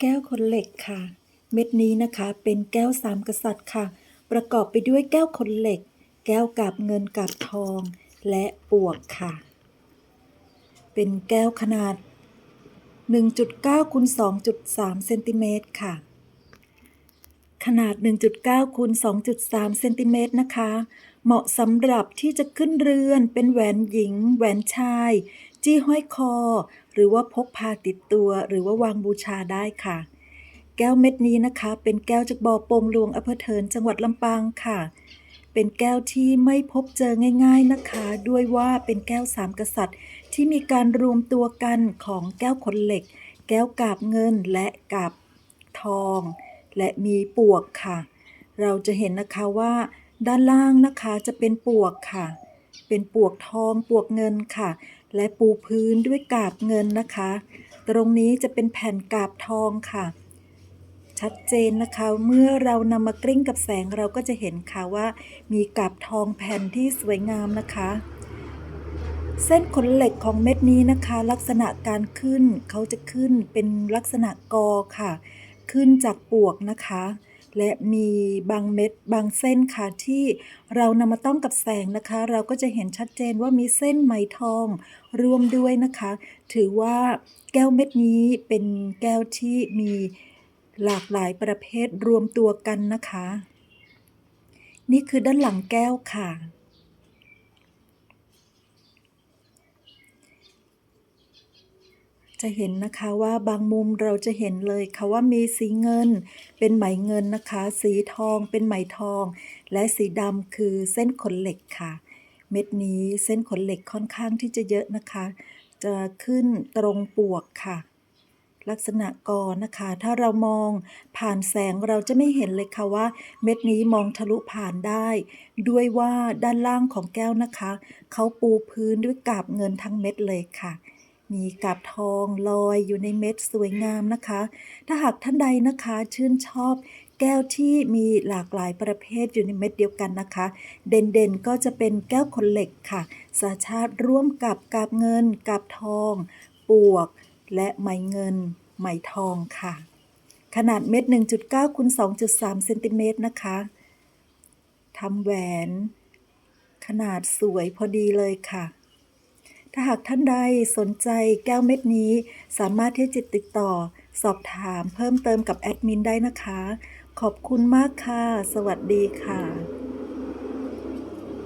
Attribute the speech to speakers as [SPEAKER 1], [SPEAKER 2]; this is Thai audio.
[SPEAKER 1] แก้วขนเหล็กค่ะ เม็ดนี้นะคะเป็นแก้วสามกษัตริย์ค่ะ ประกอบไปด้วยแก้วขนเหล็ก แก้วกาบเงินกาบทอง และปวกค่ะ เป็นแก้วขนาด 1.9คูณ2.3เซนติเมตรค่ะ ขนาด 1.9คูณ2.3เซนติเมตรนะคะ เหมาะสำหรับที่จะขึ้นเรือนเป็นแหวนหญิง แหวนชาย จี้ห้อยคอ หรือว่าพกพาติดตัวหรือว่าวางบูชาได้ค่ะ แก้วเม็ดนี้นะคะ เป็นแก้วจากบ่อโปงหลวงอำเภอเถินจังหวัดลำปางค่ะ เป็นแก้วที่ไม่พบเจอง่าย ๆนะคะ ด้วยว่าเป็นแก้วสามกษัตริย์ ที่มีการรวมตัวกันของแก้วขนเหล็ก แก้วกาบเงินและกาบทอง และมีปวกค่ะ เราจะเห็นนะคะว่า ด้านล่างนะคะจะเป็นปวกค่ะ เป็นปวกทองปวกเงินค่ะ และปูพื้นด้วยกาบเงินนะคะ ตรงนี้จะเป็นแผ่นกาบทองค่ะ ชัดเจนนะคะ เมื่อเรานำมากลิ้งกับแสงเราก็จะเห็นค่ะว่ามีกาบทองแผ่นที่สวยงามนะคะ เส้นขนเหล็กของเม็ดนี้นะคะ ลักษณะการขึ้นเขาจะขึ้นเป็นลักษณะกอค่ะ ขึ้นจากปวกนะคะ และมีบางเม็ดบางเส้นค่ะที่เรานำมาต้องกับแสงนะคะ เราก็จะเห็นชัดเจนว่ามีเส้นไหมทองรวมด้วยนะคะ ถือว่าแก้วเม็ดนี้เป็นแก้วที่มีหลากหลายประเภทรวมตัวกันนะคะ นี่คือด้านหลังแก้วค่ะ จะเห็นนะคะว่าบางมุมเราจะเห็นเลยค่ะว่ามีสีเงิน เป็นไหมเงินนะคะ สีทองเป็นไหมทอง และสีดำคือเส้นขนเหล็กค่ะ เม็ดนี้เส้นขนเหล็กค่อนข้างที่จะเยอะนะคะ จะขึ้นตรงปวกค่ะ ลักษณะกอนะคะ ถ้าเรามองผ่านแสงเราจะไม่เห็นเลยค่ะว่า เม็ดนี้มองทะลุผ่านได้ ด้วยว่าด้านล่างของแก้วนะคะเขาปูพื้นด้วยกาบเงินทั้งเม็ดเลยค่ะ มีกาบทองลอยอยู่ในเม็ดสวยงามนะคะ ถ้าหากท่านใดนะคะชื่นชอบแก้วที่มีหลากหลายประเภทอยู่ในเม็ดเดียวกันนะคะ เด่นๆก็จะเป็นแก้วขนเหล็กค่ะ สาชาติร่วมกับกาบเงิน กาบทอง ปวก และไหมเงิน ไหมทองค่ะ ขนาดเม็ด 1.9คูณ2.3เซนติเมตรนะคะทำแหวน ขนาดสวยพอดีเลยค่ะ ถ้าหากท่านใดสนใจแก้วเม็ดนี้ สามารถที่จะติดต่อ สอบถามเพิ่มเติมกับแอดมินได้นะคะ ขอบคุณมากค่ะ สวัสดีค่ะ